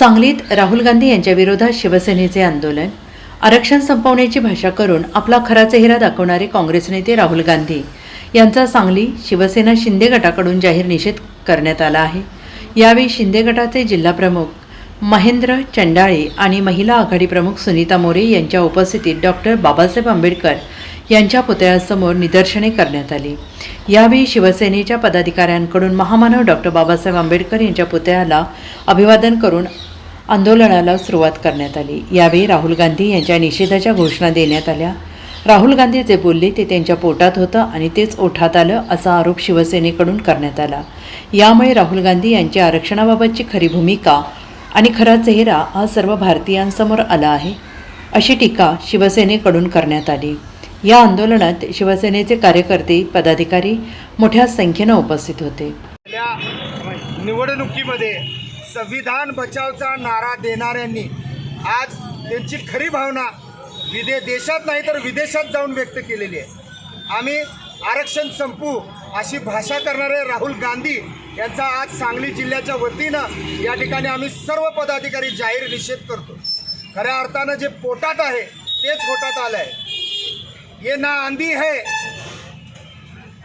सांगलीत राहुल गांधी यांच्याविरोधात शिवसेनेचे आंदोलन. आरक्षण संपवण्याची भाषा करून आपला खरा चेहरा दाखवणारे काँग्रेस नेते राहुल गांधी यांचा सांगली शिवसेना शिंदे गटाकडून जाहीर निषेध करण्यात आला आहे. यावेळी शिंदे गटाचे जिल्हाप्रमुख महेंद्र चंडाळे आणि महिला आघाडी प्रमुख सुनीता मोरे यांच्या उपस्थितीत डॉक्टर बाबासाहेब आंबेडकर यांच्या पुतळ्यासमोर निदर्शने करण्यात आली. यावेळी शिवसेनेच्या पदाधिकाऱ्यांकडून महामानव डॉक्टर बाबासाहेब आंबेडकर यांच्या पुतळ्याला अभिवादन करून आंदोलनाला सुरुवात करण्यात आली. यावेळी राहुल गांधी यांच्या निषेधाच्या घोषणा देण्यात आल्या. राहुल गांधी जे बोलले ते त्यांच्या पोटात होतं आणि तेच ओठात आलं असा आरोप शिवसेनेकडून करण्यात आला. यामुळे राहुल गांधी यांची आरक्षणाबाबतची खरी भूमिका आणि खरा चेहरा हा सर्व भारतीयांसमोर आला आहे अशी टीका शिवसेनेकडून करण्यात आली. या आंदोलनात शिवसेनेचे कार्यकर्ते पदाधिकारी मोठ्या संख्येनं उपस्थित होते. निवडणुकीमध्ये संविधान बचावचा नारा देणाऱ्यांनी आज त्यांची खरी भावना विदे देशात नाही तर विदेशात जाऊन व्यक्त केलेली आहे. आम्ही आरक्षण संपू अशी भाषा करणारे राहुल गांधी यांचा आज सांगली जिल्ह्याच्या वतीनं या ठिकाणी आम्ही सर्व पदाधिकारी जाहीर निषेध करतो. खऱ्या अर्थानं जे पोटात आहे तेच पोटात आलं आहे ये ना आंधी है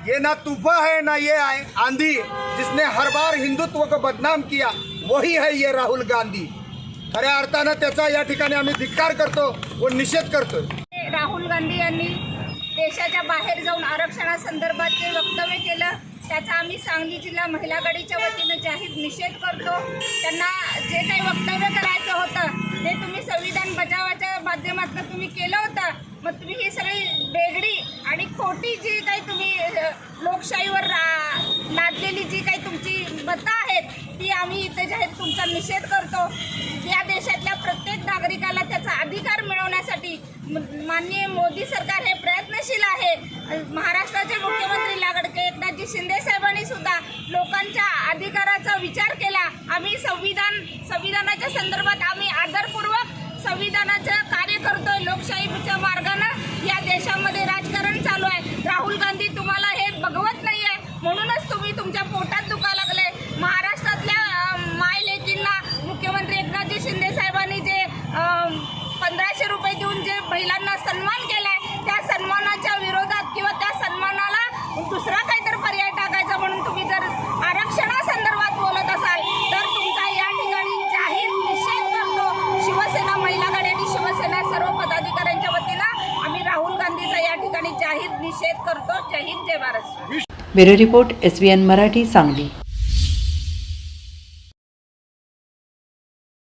ये ना तूफा है ना ये आए आंधी जिसने हर बार हिंदुत्व को बदनाम किया वही है ये राहुल गांधी. खऱ्या अर्थानं त्याचा या ठिकाणी आम्ही धिक्कार करतो व निषेध करतो राहुल गांधी यांनी देशाच्या बाहेर जाऊन आरक्षणासंदर्भात जे वक्तव्य केलं त्याचा आम्ही सांगली जिल्हा महिला गडीच्या वतीनं जाहीर निषेध करतो. त्यांना जे काही वक्तव्य करायचं होतं ते तुम्ही संविधान बचावाच्या माध्यमातून तुम्ही केलं होतं. मग तुम्ही ही सगळी वेगळी आणि खोटी जी काही तुम्ही लोकशाहीवर रा- लादलेली जी काही तुमची मतं आम्ही इथे जाहीर तुमचा निषेध करतो. या देशातल्या प्रत्येक नागरिकाला त्याचा अधिकार मिळवण्यासाठी म- माननीय मोदी सरकार हे प्रयत्नशील आहे. महाराष्ट्राचे मुख्यमंत्री लाडके एकनाथजी शिंदे साहेबांनी सुद्धा लोकांच्या अधिकाराचा विचार केला. आम्ही संविधान संविधानाच्या संदर्भात आम्ही आदरपूर्वक संविधानाचं कार्य करतोय. लोकशाहीच्या मार्गानं या देशामध्ये राजकारण चालू आहे राहुल गांधी तुम्हाला हे बघवत नाही आहे म्हणूनच तुम्ही तुमच्या पोटात दुखा लागले महाराष्ट्रातल्या अं, माय लेकींना मुख्यमंत्री एकनाथजी शिंदे साहेबांनी जे अं, पंधराशे रुपये देऊन जे महिलांना सन्मान केलाय. त्या सन्मानाच्या विरोधात किंवा त्या सन्मानाला दुसरा काहीतरी पर्याय टाकायचा म्हणून तुम्ही जर आरक्षणासंदर्भात बोलत असाल तर तुमचा या ठिकाणी जाहीर निषेध करतो. शिवसेना महिला आणि शिवसेना सर्व पदाधिकाऱ्यांच्या वतीनं आम्ही राहुल गांधीचा या ठिकाणी जाहीर निषेध करतो. जय हिंद जय Maharashtra bureau report S N Marathi Sangli.